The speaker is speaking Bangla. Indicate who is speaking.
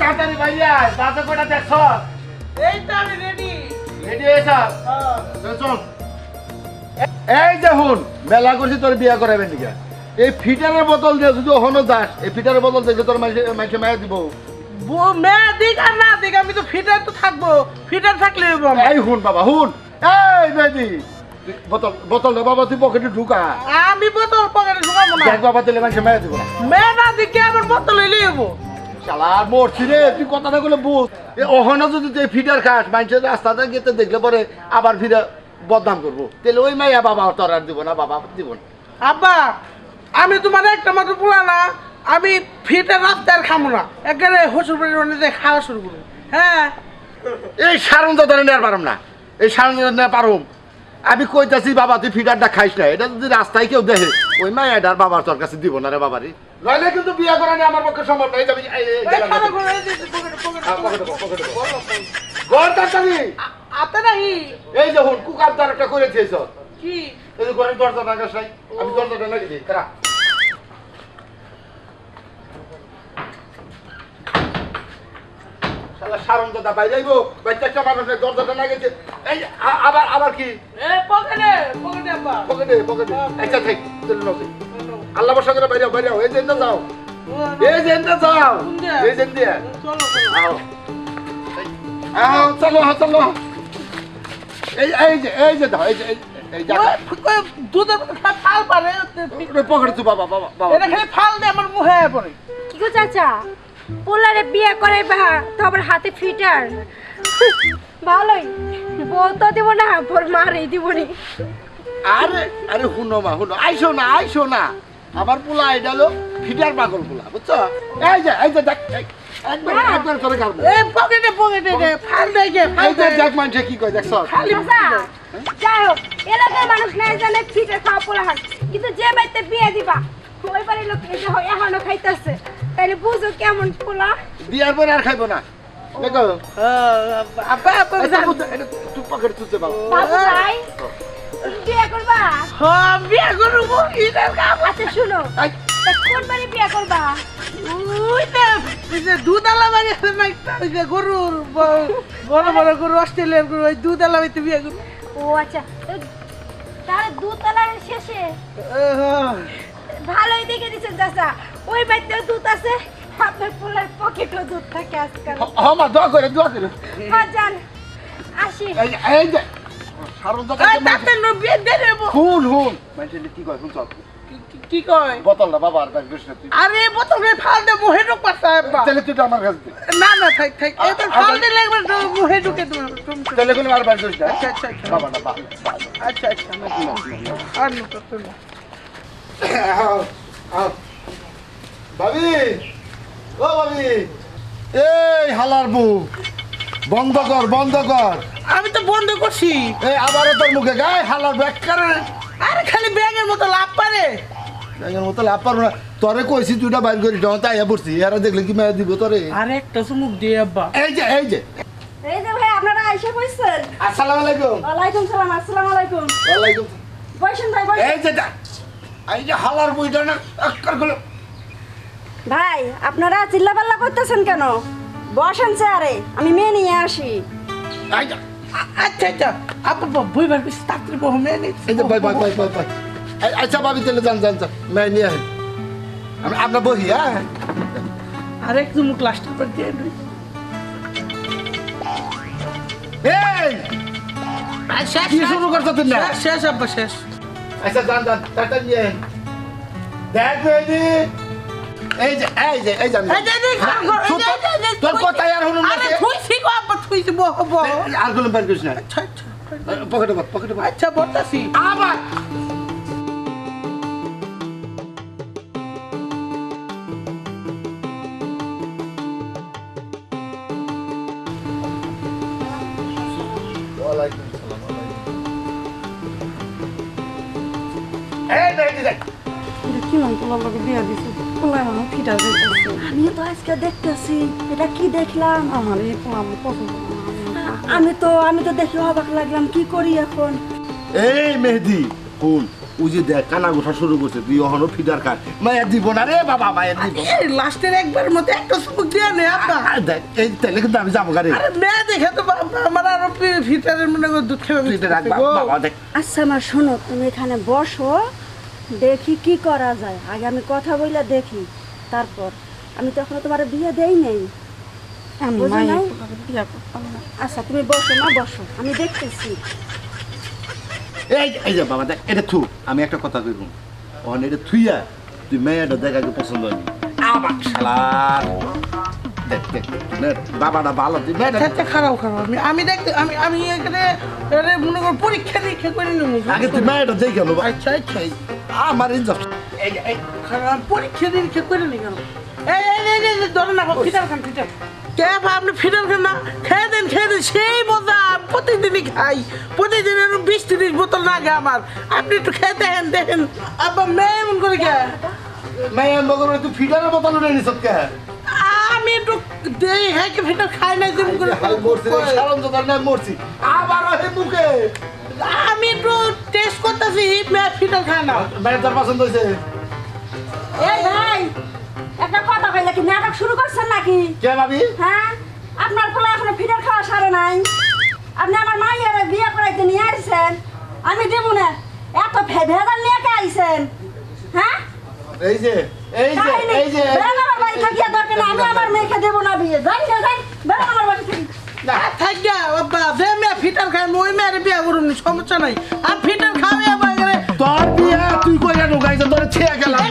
Speaker 1: তাড়াতাড়ি ভাইয়া দাঁতে কটা দেখছ
Speaker 2: এই তো আমি রেডি
Speaker 1: রেডি এই হুন মেলা করছি তোর বিয়া করাবেন নিকা? এই ফিটারের বোতল দিয়ে যদি ওখানে যাস এই ফিটারের বোতল দেখে তোর মাইসে মায়া দিব।
Speaker 2: মেয়ে দিক আর না দিক আমি তো ফিটার তো থাকব। ফিটার থাকলে।
Speaker 1: এই হুন বাবা হুন। এই বেদি। বোতল বোতল বাবা তুই পকেটে ঢুকা।
Speaker 2: আমি বোতল পকেটে ঢুকাবো না।
Speaker 1: দেখ বাবা দিলে মাইসে মায়া দিব না।
Speaker 2: মেয়ে না দিকে আমার বোতল এলে হইবো
Speaker 1: শালার মরছি রে তুই কথাটা বলে বুঝ। এ ওখানে যদি তুই ফিটার খাস মানুষের রাস্তাতে গেতে দেখলে পরে আবার ফিরে বদনাম করব। তাহলে ওই মাইয়া বাবা তোর আর দিব না বাবা দিব না।
Speaker 2: আব্বা আমি তোমার একটা মাত্র পোলা না আমি ফিটার রাস্তা আর খামো না। একেবারে হসুর বাড়ির খাওয়া শুরু করব। হ্যাঁ?
Speaker 1: এই সারণ তো ধরে নেওয়ার পারম না। এই সারণ নেওয়ার পারম। আমি কইতাছি বাবা তুই ফিডারটা খাইস না এটা যদি রাস্তায় কেউ দেখে ওই মাইয়াটার বাবার তোর কাছে দিব না রে বাবারি। নইলে কিন্তু বিয়া করা নিয়ে আমার পক্ষে সম্ভব নয় যাবি।
Speaker 2: করে
Speaker 1: হ্যাঁ। ঘর তাড়াতাড়ি।
Speaker 2: আতে নাহি।
Speaker 1: এই যে হুন কুকার একটা করে দিয়েছ।
Speaker 2: কি?
Speaker 1: এই যে ঘরের দরজা নাগাস নাই আমি দরজাটা লাগিয়ে দিই শালা সারণ দাদা বাইরে আইবো বাচ্চা মানুষের দরজাটা লাগিয়েছে এই আ- আবার আবার কি?
Speaker 2: এ পকেটে পকেটে
Speaker 1: পকেটে পকেটে। একটা থাক চলে আল্লাহ বর্ষা করে বাইরে বাইরে এই যে যাও। এই যে যাও। এই যে দিয়ে।
Speaker 2: চলো চলো।
Speaker 1: আও। চলো হ্যাঁ, চলো। এই এই যে এই যে দাও এই যে
Speaker 2: দুধের ফাল পারে
Speaker 1: পকেটে তো বাবা বাবা বাবা।
Speaker 2: এটা খালি ফাল দিয়ে আমার মুখে পড়ে।
Speaker 3: কি গো চাচা পোলারে বিয়ে করে বা তো আবার হাতে ফিটার। ভালোই। বউ তো দিব না ভোর মারেই দিব নি।
Speaker 1: আরে আরে শুনো মা শুনো। আইসো না আইসো না। আমার পোলা এটা হলো ফিটার পাগল পোলা বুঝছ? এই যে এই যে দেখ একবার একবার করে গাল
Speaker 2: এই পকেটে পকেটে দে ফাল দেখে ফাল
Speaker 1: এই
Speaker 2: দেখ
Speaker 1: মানুষে কি কয় দেখছ
Speaker 2: খালি
Speaker 3: চাচা যাই হোক এলাকার মানুষ নাই জানে ফিটার খাওয়া পোলা হান কিন্তু যে বাড়িতে বিয়ে দিবা ওই বাড়ির লোক হয়, এখনও খাইতেছে। তাইলে বুঝো কেমন পোলা।
Speaker 1: বিয়ার পরে আর খাইবো না। দেখো
Speaker 2: আব্বা আব্বা
Speaker 1: তুই পকেট তুলতে পারো
Speaker 3: বাবু ভাই বিয়ে করবা
Speaker 2: হ্যাঁ বিয়ে করব ইটার কাম
Speaker 3: আচ্ছা শুনো কোন বাড়ি বিয়ে করবা
Speaker 2: ওই না যে দুধালা বাড়ি আছে না গরুর বড় বড় গরু অস্ট্রেলিয়ার গরু ওই দুধালা বাড়িতে বিয়ে করব
Speaker 3: ও আচ্ছা তো তার দুতলার শেষে ভালোই দেখে দিচ্ছেন চাচা ওই বাড়িতেও দুধ আছে আপনার পোলার পকেটও দুধ থাকে আজকাল।
Speaker 1: হ- হ মা দোয়া করে দোয়া করে।
Speaker 3: হ্যাঁ যান আসি।
Speaker 1: এই যে এই দাদা
Speaker 2: এই তাতে নো বিয়ে দিয়ে দেবো
Speaker 1: হুন হুন মানুষে কি কয় শুনছ
Speaker 2: কি- কি- কি কয়?
Speaker 1: বোতলটা বাবা আর ব্যাগ না তুই।
Speaker 2: আরে বোতলে ফাল দে মুহে ঢুক পারছে আব্বা
Speaker 1: তাহলে তুই তো আমার কাছে দে।
Speaker 2: না না থাক থাক এবার
Speaker 1: আ-
Speaker 2: ফাল দিলে একবার মুহে ঢুকে তুমি-
Speaker 1: তাহলে কোনো আর ব্যাগ না
Speaker 2: আচ্ছা আচ্ছা
Speaker 1: বাবা না বাবা।
Speaker 2: আচ্ছা আচ্ছা না, আর না তো তো না।
Speaker 1: আও, আও। ভাবি। ও ভাবি এই হালার মুখ। বন্ধ কর বন্ধ কর।
Speaker 2: আমি তো বন্ধ করছি।
Speaker 1: এই আবারও তোর মুখে গায়ে হালার ব্যাগ করে?
Speaker 2: আরে খালি ব্যাঙের মতো লাভ পারে।
Speaker 1: ব্যাগের মতো লাভ পারব না। তোরে কইছি তুইটা বাইর করি যখন তাই পড়ছি। এরা দেখলে কি মেয়ে দিব তোরে?
Speaker 2: আরে একটা চুমুক দিয়ে আব্বা।
Speaker 1: এই যে এই যে।
Speaker 3: এই যে ভাই আপনারা আইসা বসছেন।
Speaker 1: আসসালামু আলাইকুম।
Speaker 3: ওয়ালাইকুম সালাম আসসালামু আলাইকুম।
Speaker 1: ওয়ালাইকুম
Speaker 3: বসেন ভাই বসেন।
Speaker 1: এই যে এই যে হালার বইটা না আক্কারগুলো
Speaker 3: ভাই আপনারা চিল্লাপাল্লা করতেছেন কেন? বসেন স্যারে আমি মেয়ে নিয়ে আসি।
Speaker 2: আচ্ছা আচ্ছা। বই তাড়াতাড়ি বহু মেয়ে
Speaker 1: আচ্ছা ভাবি তাহলে যান যান যান। মেয়ে নিয়ে আসেন আপনার বহি হ্যাঁ?
Speaker 2: আরে লাস্ট দিয়ে।
Speaker 1: এই!
Speaker 2: শেষ
Speaker 1: কি শুরু করছ না
Speaker 2: শেষ, শেষ আব্বা শেষ।
Speaker 1: আচ্ছা যান যান তাড়াতাড়ি নিয়ে দেখ বেদি এই যে এই যে এই যে তোর কথাই আর হলো না?
Speaker 2: থুইছি গো থুইছি বহ বহ
Speaker 1: আরগুলো বের করিস না
Speaker 2: আচ্ছা আচ্ছা
Speaker 1: পকেটে বাদ পকেটে
Speaker 2: আচ্ছা বলতাছি
Speaker 1: আবার এই দেখ এই দেখ
Speaker 3: কি মন পোলার লগে বিয়া দিছে পোলা আমার ফিটা আমিও তো আজকে দেখতেছি এটা কি দেখলাম? আমার এই পোলা আমার পছন্দ আমি তো আমি তো দেখে অবাক লাগলাম কি করি এখন?
Speaker 1: এই মেহেদি শুন ওই যে দেখ কানা গোঠা শুরু করছে তুই এখনও ফিডার খায় মায়ের দিব না রে বাবা মায়ের দিব।
Speaker 2: এই লাস্টের একবার মধ্যে একটা সুযোগ দিয়ে নে আপা
Speaker 1: দেখ এই তাহলে কিন্তু আমি যাব গাড়ি।
Speaker 2: আরে মেয়ে দেখে তো বাবা, আমার আরও ফিটারের মনে দুধ খেয়ে
Speaker 1: তুই এটা বাবা দেখ।
Speaker 4: আচ্ছা মা শোনো তুমি এখানে বসো। দেখি কি করা যায়। আগে আমি কথা বইলে দেখি তারপর। আমি তো এখনও তোমার বিয়ে দেই নেই।
Speaker 3: না।
Speaker 4: আচ্ছা তুমি বসো মা বসো। আমি দেখতেছি।
Speaker 1: এই এই যে বাবা দেখ এটা থু। আমি একটা কথা কইব। অন এটা থুইয়া তুই মেয়েটা দেখ আগে পছন্দ হয়নি। আবার শালার দেখ দেখ বাবাটা ভালো। তুই মেয়েটা
Speaker 2: আচ্ছা খারাপ খারাপ। আমি আমি দেখতে আমি আমি এখানে মনে কর পরীক্ষা নিরীক্ষা করে নেব
Speaker 1: আগে তুই মেয়েটা দেখে গেল
Speaker 2: আচ্ছা আচ্ছা।
Speaker 1: আমার
Speaker 2: পরীক্ষা নিরীক্ষা করে নি কেন? এই এই এই, এই এই, ধরে না ফিটার খান ফিটার কে আপনি ফিটার খান না? খেয়ে দেন খেয়ে দেন সেই মজা প্রতিদিনই খাই। প্রতিদিন এরকম বিশ তিরিশ বোতল লাগে আমার। আপনি একটু খেয়ে দেখেন দেখেন। আবার মেয়ে এমন করে কে?
Speaker 1: মেয়ে মগর তুই ফিডারের বোতল উঠে নিছত কে?
Speaker 2: আমি একটু দেই হ্যাঁ ফিটার খাই না যেমন করে।
Speaker 1: মরছি জোগাড় মরছি। আবার মুখে।
Speaker 2: করতেছি মেয়ে ফিটার খায় না।
Speaker 1: মেয়ের তোর পছন্দ হয়েছে?
Speaker 4: এই ভাই একটা কথা কইলে কি নাটক শুরু করছেন নাকি?
Speaker 1: কে ভাবি?
Speaker 4: হ্যাঁ আপনার পোলা এখনও ফিডার খাওয়া সারে নাই। আপনি আমার মাইয়ারে বিয়ে করাইতে নিয়ে আসছেন আমি দেবো না এত ভে- ভেজাল নিয়ে কে আইছেন? হ্যাঁ?
Speaker 1: এই যে এই যে এই যে
Speaker 4: বেরোন আমার বাড়ি থাকিয়া দরকার নেই, আমি আমার মেয়েকে দেবো না বিয়ে। যাই না যাই বেরোন আমার বাড়ি থেকে।
Speaker 2: থাকিয়া বাবা যে মেয়ে ফিটার খায় আমি ওই মেয়ের বিয়ে করুন সমস্যা নাই। আর ফিটার খাওয়াই
Speaker 1: ছিয়া গেলাম